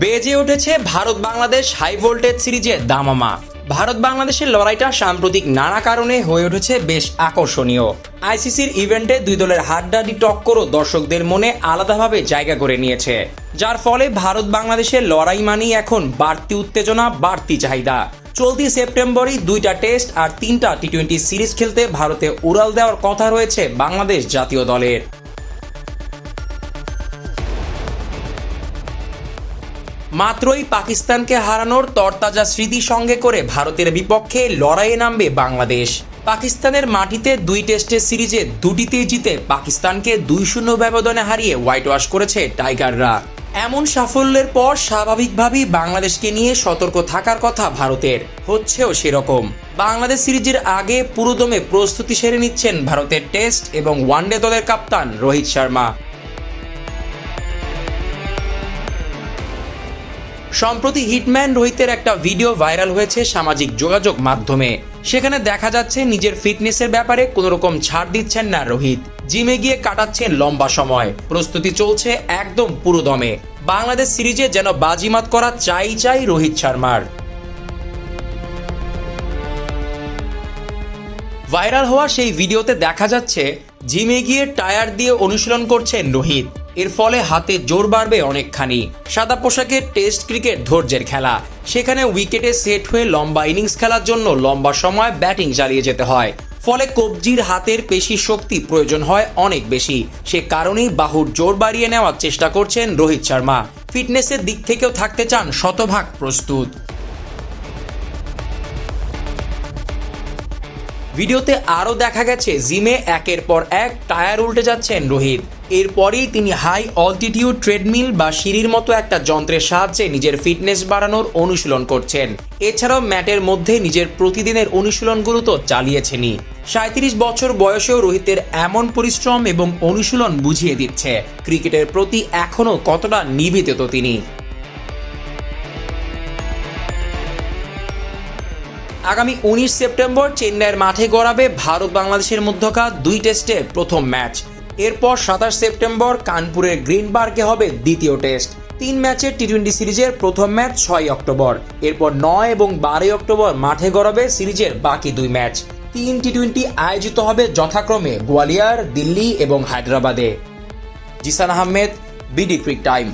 বেজে উঠেছে Bharat Bangladesh high voltage সিরিজের দামামা। ভারত বাংলাদেশের লড়াইটা সাম্প্রতিক নানা কারণে হয়ে উঠেছে বেশ আকর্ষণীয়। আইসিসির ইভেন্টে দুই দলের হাড্ডাডি টক্করও দর্শকদের মনে আলাদাভাবে জায়গা করে নিয়েছে। যার ফলে ভারত বাংলাদেশের লড়াই মানেই এখন বাড়তি উত্তেজনা, বাড়তি চাহিদা। চলতি সেপ্টেম্বরই দুইটা টেস্ট আর তিনটা টি টোয়েন্টি সিরিজ খেলতে ভারতে উড়াল দেওয়ার কথা রয়েছে বাংলাদেশ জাতীয় দলের। মাত্রই পাকিস্তানকে হারানোর তরতাজা স্মৃতি সঙ্গে করে ভারতের বিপক্ষে লড়াইয়ে নামবে বাংলাদেশ। পাকিস্তানের মাটিতে দুই টেস্টের সিরিজে দুটিতেই জিতে পাকিস্তানকে দুই শূন্য ব্যবধানে হারিয়ে হোয়াইট ওয়াশ করেছে টাইগাররা। এমন সাফল্যের পর স্বাভাবিকভাবেই বাংলাদেশকে নিয়ে সতর্ক থাকার কথা ভারতের। হচ্ছেও সেরকম। বাংলাদেশ সিরিজের আগে পুরোদমে প্রস্তুতি সেরে নিচ্ছেন ভারতের টেস্ট এবং ওয়ানডে দলের কাপ্তান রোহিত শর্মা। সম্প্রতি হিটম্যান রোহিতের একটা ভিডিও ভাইরাল হয়েছে সামাজিক যোগাযোগ মাধ্যমে। সেখানে দেখা যাচ্ছে নিজের ফিটনেসের ব্যাপারে কোনো রকম ছাড় দিচ্ছেন না রোহিত। জিমে গিয়ে কাটাচ্ছেন লম্বা সময়। প্রস্তুতি চলছে একদম পুরো দমে। বাংলাদেশ সিরিজে যেন বাজিমাত করা চাই চাই রোহিত শর্মার। ভাইরাল হওয়া সেই ভিডিওতে দেখা যাচ্ছে, জিমে গিয়ে টায়ার দিয়ে অনুশীলন করছেন রোহিত। এর ফলে হাতে জোর বাড়বে অনেকখানি। সাদা পোশাকে টেস্ট ক্রিকেট ধৈর্যের খেলা। সেখানে উইকেটে সেট হয়ে লম্বা ইনিংস খেলার জন্য লম্বা সময় ব্যাটিং চালিয়ে যেতে হয়। ফলে কবজির হাতের পেশি শক্তি প্রয়োজন হয় অনেক বেশি। সে কারণেই বাহুর জোর বাড়িয়ে নেওয়ার চেষ্টা করছেন রোহিত শর্মা। ফিটনেসের দিক থেকেও থাকতে চান শতভাগ প্রস্তুত। ভিডিওতে আরও দেখা গেছে, জিমে একের পর এক টায়ার উল্টে যাচ্ছেন রোহিত। এরপরেই তিনি হাই অলটিটিউড ট্রেডমিল বা সিঁড়ির মতো একটা যন্ত্রের সাহায্যে নিজের ফিটনেস বাড়ানোর অনুশীলন করছেন। এছাড়াও ম্যাটের মধ্যে নিজের প্রতিদিনের অনুশীলনগুলো তো চালিয়েছেনই। সাঁত্রিশ বছর বয়সেও রোহিতের এমন পরিশ্রম এবং অনুশীলন বুঝিয়ে দিচ্ছে। ক্রিকেটের প্রতি এখনও কতটা নিবেদিত তিনি। আগামী উনিশ সেপ্টেম্বর চেন্নাইয়ের মাঠে গড়াবে ভারত বাংলাদেশের মধ্যকার দুই টেস্টের প্রথম ম্যাচ। এরপর সাতাশ সেপ্টেম্বর কানপুরের গ্রিন পার্কে হবে দ্বিতীয় টেস্ট। তিন ম্যাচের টি টোয়েন্টি সিরিজের প্রথম ম্যাচ ছয় অক্টোবর। এরপর নয় এবং বারোই অক্টোবর মাঠে গড়াবে সিরিজের বাকি দুই ম্যাচ। তিন টি টোয়েন্টি আয়োজিত হবে যথাক্রমে গোয়ালিয়র, দিল্লি এবং হায়দ্রাবাদে। Zishan Ahmed, BD Crick Time.